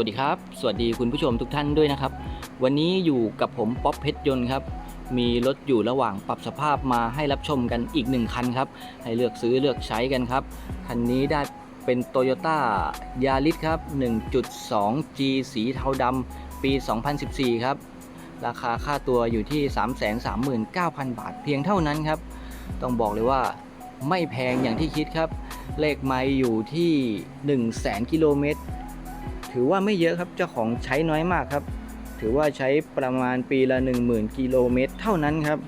สวัสดีครับ สวัสดีคุณผู้ชมทุกท่านด้วยนะครับ วันนี้อยู่กับผมป๊อปเพชรยนต์ครับ มีรถอยู่ระหว่างปรับสภาพมาให้รับชมกันอีกหนึ่งคันครับ ให้เลือกซื้อเลือกใช้กันครับ คันนี้ได้เป็น Toyota Yaris ครับ 1.2G สีเทาดำปี 2014 ครับ ราคาค่าตัวอยู่ที่ 339,000 บาทเพียงเท่านั้นครับ ต้องบอกเลยว่าไม่แพงอย่างที่คิดครับ เลขไมล์อยู่ที่ 100,000กิโลเมตร ถือว่าไม่เยอะครับเจ้าของใช้น้อยมากครับ ถือว่าใช้ประมาณปีละ 10,000 กิโลเมตรเท่านั้นครับ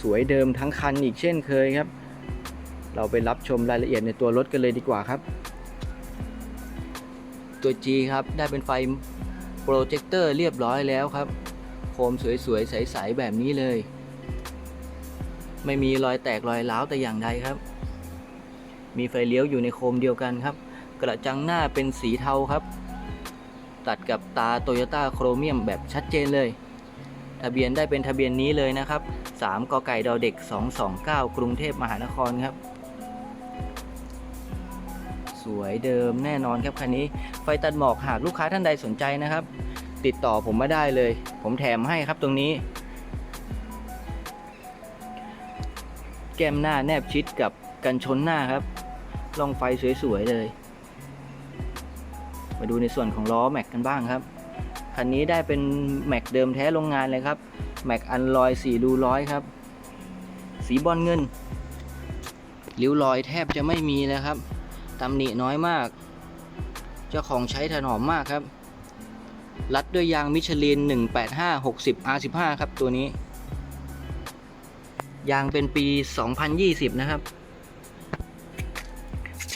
สวยเดิมทั้งคันอีกเช่นเคยครับ เราไปรับชมรายละเอียดในตัวรถกันเลยดีกว่าครับ ตัว G ครับได้เป็นไฟโปรเจคเตอร์เรียบร้อยแล้วครับ โคมสวยๆ ใสๆ แบบนี้เลย ไม่มีรอยแตกรอยร้าวแต่อย่างใดครับ มีไฟเลี้ยวอยู่ในโคมเดียวกันครับ กระจังหน้าเป็นสีเทาครับ ตัดกับตาโตโยต้าโครเมียมแบบชัดเจนเลย ทะเบียนได้เป็นทะเบียนนี้เลยนะครับ 3กไก่ดอเด็ก 229 กรุงเทพมหานครครับ สวยเดิมแน่นอนครับคันนี้ ไฟตัดหมอกหากลูกค้าท่านใดสนใจนะครับ ติดต่อผมมาได้เลย ผมแถมให้ครับตรงนี้แก้มหน้าแนบชิดกับกันชนหน้าครับ ลองไฟสวยๆเลย มาดูในส่วนของล้อแม็กกันบ้างครับ คันนี้ได้เป็นแม็กเดิมแท้โรงงานเลยครับแม็กอันลอยสีรูร้อยครับ สีบอลเงินริ้วรอยแทบจะไม่มีเลยครับตำหนิน้อยมาก เจ้าของใช้ถนอมมากครับ รัดด้วยยางมิชลิน 185 60 R15 ครับตัวนี้ ยางเป็นปี 2020 นะครับ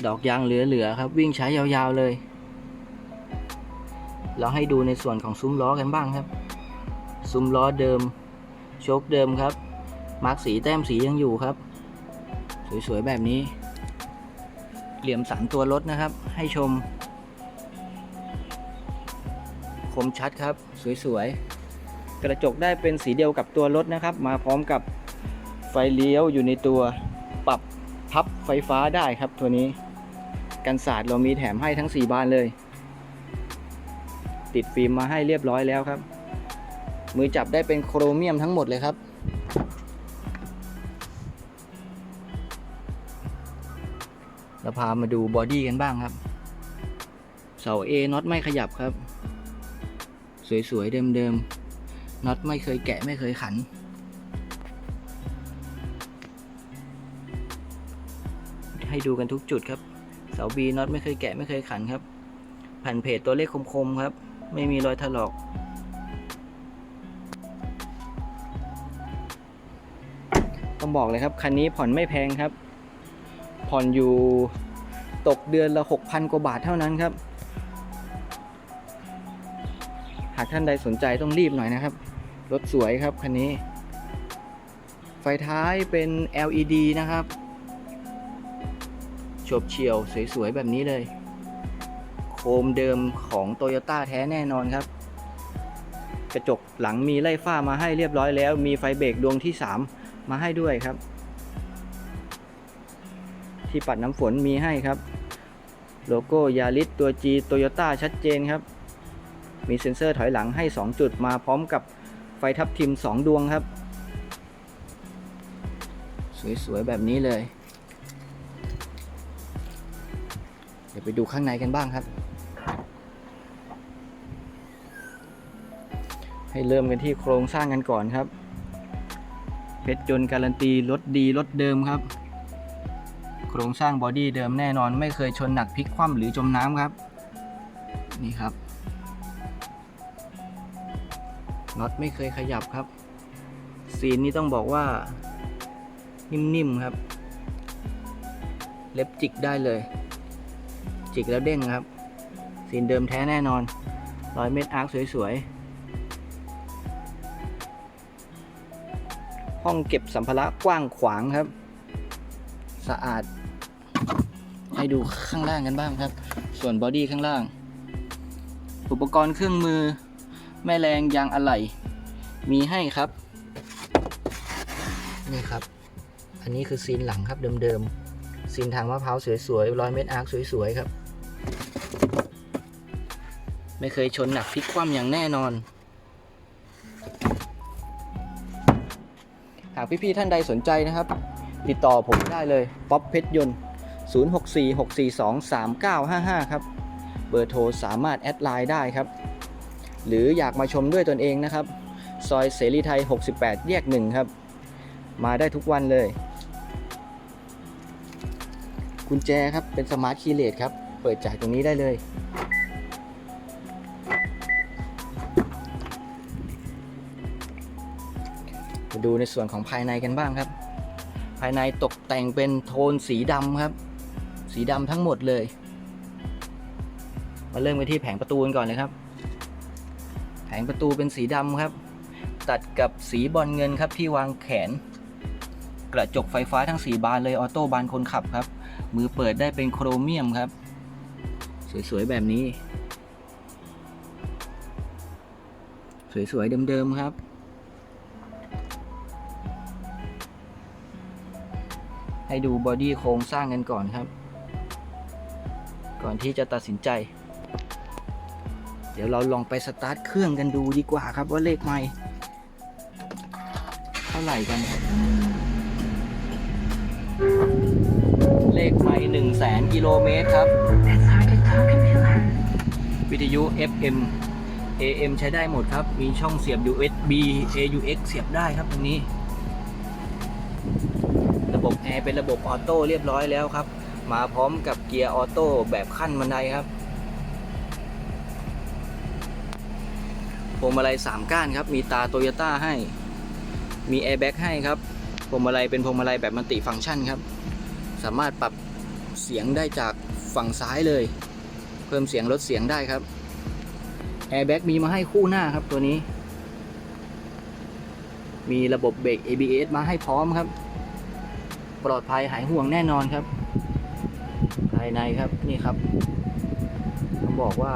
ดอกยางเหลือ ๆ ครับ วิ่งใช้ยาว ๆ เลย เราให้ดูในส่วนของซุ้มล้อกันบ้างครับ ซุ้มล้อเดิม โชคเดิมครับ มาร์กสีแต้มสียังอยู่ครับ สวยๆแบบนี้ เหลี่ยมสันตัวรถนะครับ ให้ชม คมชัดครับ สวยๆ กระจกได้เป็นสีเดียวกับตัวรถนะครับ มาพร้อมกับไฟเลี้ยวอยู่ในตัว ปรับพับไฟฟ้าได้ครับตัวนี้ กันศาสตร์เรามีแถมให้ทั้ง 4 บานเลย ติดฟิล์มมาให้เรียบร้อยแล้วครับ มือจับได้เป็นโครเมียมทั้งหมดเลยครับ เราพามาดูบอดี้กันบ้างครับ เสา A น็อตไม่ขยับครับ สวยๆเดิมๆน็อตไม่เคยแกะไม่เคยขันให้ดูกันทุกจุดครับ เสา B น็อตไม่เคยแกะไม่เคยขันครับแผ่นเพจตัวเลขคมๆครับ ไม่มีรอยถลอก ต้องบอกเลยครับ คันนี้ผ่อนไม่แพงครับ ผ่อนอยู่ตกเดือนละ 6,000 กว่าบาทเท่านั้นครับ หากท่านใดสนใจต้องรีบหน่อยนะครับ รถสวยครับคันนี้ ไฟท้ายเป็น LED นะครับ โฉบเฉี่ยวสวยๆแบบนี้เลย โคมเดิมของโตโยต้าแท้แน่นอนครับ กระจกหลังมีไล่ฝ้ามาให้เรียบร้อยแล้ว มีไฟเบรกดวงที่ 3 มาให้ด้วยครับ ที่ปัดน้ำฝนมีให้ครับ โลโก้ยาริสตัว G โตโยต้าชัดเจนครับ มีเซ็นเซอร์ถอยหลังให้ 2 จุดมาพร้อมกับไฟทับทิม 2 ดวงครับ สวย ๆ แบบนี้เลย เดี๋ยวไปดูข้างในกันบ้างครับ ให้เริ่มกันที่โครงสร้างกันก่อนครับ เพชรยนต์การันตีรถดีรถเดิมครับ โครงสร้างบอดี้เดิมแน่นอนไม่เคยชนหนักพลิกคว่ำหรือจมน้ำครับ นี่ครับน็อตไม่เคยขยับครับซีนนี้ต้องบอกว่า นิ่มๆครับ เล็บจิกได้เลย จิกแล้วเด้งครับซีนเดิมแท้แน่นอนรอยเมตรอาร์คสวยๆ ห้องเก็บสัมภาระกว้างขวางครับ สะอาด ให้ดูข้างล่างกันบ้างครับ ส่วนบอดี้ข้างล่าง อุปกรณ์เครื่องมือ แม่แรงยางอะไหล่มีให้ครับ นี่ครับ อันนี้คือซีนหลังครับเดิมๆซีนทางมะพร้าวสวยๆรอยเม็ดอาร์คสวยๆครับ ไม่เคยชนหนักพลิกคว่ำอย่างแน่นอนากพี่ๆท่านใดสนใจนะครับ ติดต่อผมได้เลยป๊อปเพชรยนต์ 0646423955 ครับ เบอร์โทรสามารถแอดไลน์ได้ครับ หรืออยากมาชมด้วยตนเองนะครับ ซอยเสรีไทย 68 แยก 1 ครับ มาได้ทุกวันเลย กุญแจครับเป็นสมาร์ทคีย์เลสครับ เปิดจากตรงนี้ได้เลย มาดูในส่วนของภายในกันบ้างครับ ภายในตกแต่งเป็นโทนสีดำครับ สีดำทั้งหมดเลย มาเริ่มกันที่แผงประตูกันก่อนเลยครับ แผงประตูเป็นสีดำครับ ตัดกับสีบอลเงินครับที่วางแขน กระจกไฟฟ้าทั้งสีบานเลยออโต้บานคนขับครับ มือเปิดได้เป็นโครเมียมครับ สวยๆแบบนี้ สวยๆเดิมๆครับ ให้ดูบอดี้โครงสร้างกันก่อนครับ ก่อนที่จะตัดสินใจ เดี๋ยวเราลองไปสตาร์ทเครื่องกันดูดีกว่าครับว่าเลขไม่เท่าไหร่กันเลขไม่หนึ่งแสนกิโลเมตรครับ วิทยุ FM AM ใช้ได้หมดครับ มีช่องเสียบ USB AUX เสียบได้ครับตรงนี้ เป็นระบบออโต้เรียบร้อยแล้วครับ มาพร้อมกับเกียร์ออโต้แบบขั้นบันไดครับพวงมาลัย3ก้านครับ มีตาโตโยต้าให้ มีแอร์แบ็กให้ครับพวงมาลัยเป็นพวงมาลัยแบบมัลติฟังก์ชันครับ สามารถปรับเสียงได้จากฝั่งซ้ายเลย เพิ่มเสียงลดเสียงได้ครับแอร์แบ็กมีมาให้คู่หน้าครับตัวนี้ มีระบบเบรก ABS มาให้พร้อมครับ ปลอดภัยหายห่วงแน่นอนครับ ภายในครับนี่ครับต้องบอกว่า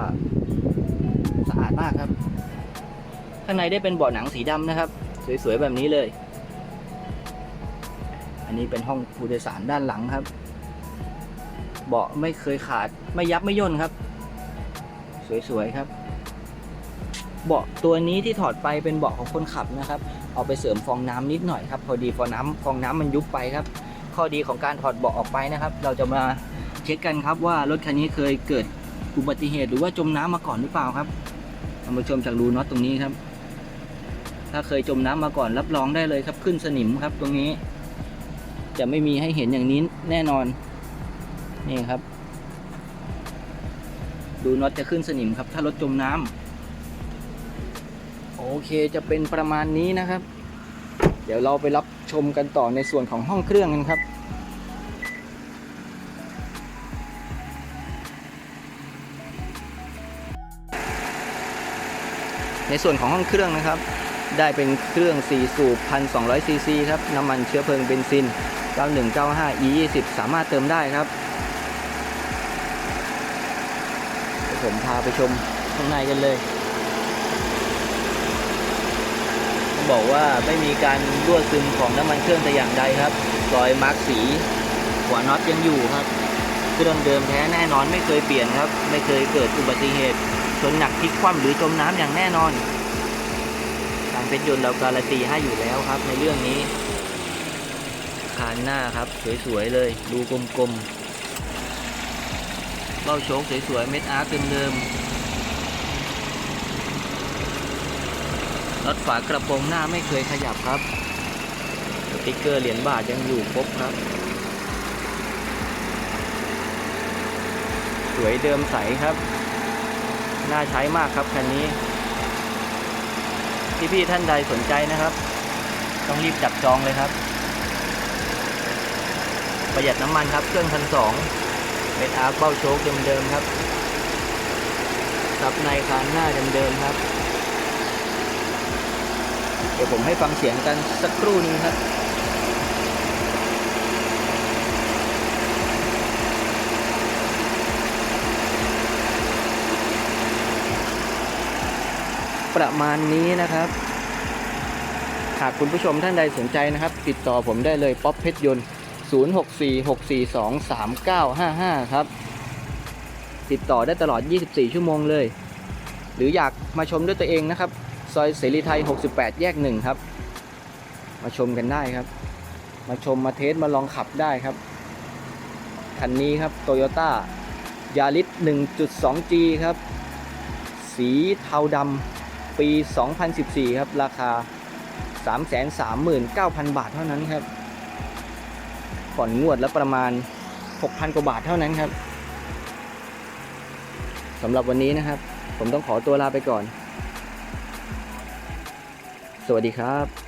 สะอาดมากครับ ข้างในได้เป็นเบาะหนังสีดำนะครับ สวยๆแบบนี้เลย อันนี้เป็นห้องผู้โดยสารด้านหลังครับ เบาะไม่เคยขาดไม่ยับไม่ย่นครับ สวยๆครับเบาะตัวนี้ที่ถอดไปเป็นเบาะของคนขับนะครับ เอาไปเสริมฟองน้ำนิดหน่อยครับ พอดีฟองน้ำฟองน้ำมันยุบไปครับ ข้อดีของการถอดเบาะออกไปนะครับ เราจะมาเช็คกันครับว่ารถคันนี้เคยเกิดอุบัติเหตุหรือว่าจมน้ำมาก่อนหรือเปล่าครับเอามาชมจากรูน็อตตรงนี้ครับ ถ้าเคยจมน้ำมาก่อนรับรองได้เลยครับ ขึ้นสนิมครับตรงนี้ จะไม่มีให้เห็นอย่างนี้แน่นอนนี่ครับดูน็อตจะขึ้นสนิมครับ ถ้ารถจมน้ำโอเคจะเป็นประมาณนี้นะครับ เดี๋ยวเราไปรับ ชมกันต่อในส่วนของห้องเครื่องกันครับในส่วนของห้องเครื่องนะครับ ได้เป็นเครื่อง 4 สูบ 1,200 ซีซีครับ น้ำมันเชื้อเพลิงเบนซิน 9195 E20 สามารถเติมได้ครับเดี๋ยวผมพาไปชมข้างในกันเลยต้อง บอกว่าไม่มีการรั่วซึมของน้ำมันเครื่องแต่อย่างใดครับ รอยมาร์กสีหัวน็อตยังอยู่ครับเครื่องเดิมแท้แน่นอนไม่เคยเปลี่ยนครับ ไม่เคยเกิดอุบัติเหตุชนหนักพลิกคว่ำหรือจมน้ำอย่างแน่นอนทางเพชรยนต์เราการันตีให้อยู่แล้วครับ ในเรื่องนี้คานหน้าครับ สวยๆเลย ดูกลมๆเบ้าโชคสวยๆเม็ดอาร์คเดิมๆ รถฝากระโปรงหน้าไม่เคยขยับครับสติ๊กเกอร์เหรียญบาทยังอยู่ครบครับ สวยเดิมใสครับ น่าใช้มากครับคันนี้ พี่ๆท่านใดสนใจนะครับ ต้องรีบจับจองเลยครับ ประหยัดน้ำมันครับ เครื่องพันสองเป็นอาร์คเบ้าโชคเดิมๆครับซับในคานหน้าเดิมๆครับ ดี๋ยวผมให้ฟังเสียงกันสักครู่นึงครับประมาณนี้นะครับ หากคุณผู้ชมท่านใดสนใจนะครับ ติดต่อผมได้เลยป๊อปเพชรยนต์ 0646423955 ครับ ติดต่อได้ตลอด 24 ชั่วโมงเลย หรืออยากมาชมด้วยตัวเองนะครับ ซอยเสรีไทย 68 แยกหนึ่งครับ มาชมกันได้ครับ มาชมมาเทสมาลองขับได้ครับ คันนี้ครับโตโยต้ายาริส 1.2G ครับ สีเทาดำปี 2014 ครับ ราคา 339,000 บาทเท่านั้นครับ ผ่อนงวดแล้วประมาณ 6,000 กว่าบาทเท่านั้นครับสำหรับวันนี้นะครับ ผมต้องขอตัวลาไปก่อน วัสดีครับ